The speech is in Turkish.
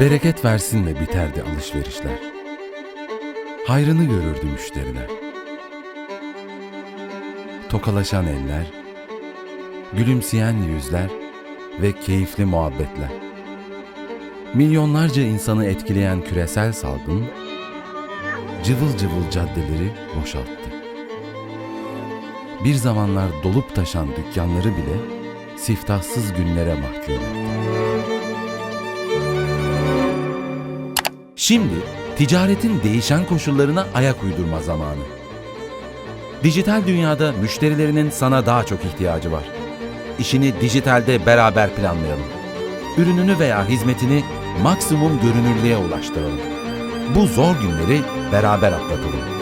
Bereket versinle biterdi alışverişler. Hayrını görürdü müşteriler. Tokalaşan eller, gülümseyen yüzler ve keyifli muhabbetler. Milyonlarca insanı etkileyen küresel salgın, cıvıl cıvıl caddeleri boşalttı. Bir zamanlar dolup taşan dükkanları bile siftahsız günlere mahkum etti. Şimdi ticaretin değişen koşullarına ayak uydurma zamanı. Dijital dünyada müşterilerinin sana daha çok ihtiyacı var. İşini dijitalde beraber planlayalım. Ürününü veya hizmetini maksimum görünürlüğe ulaştıralım. Bu zor günleri beraber atlatalım.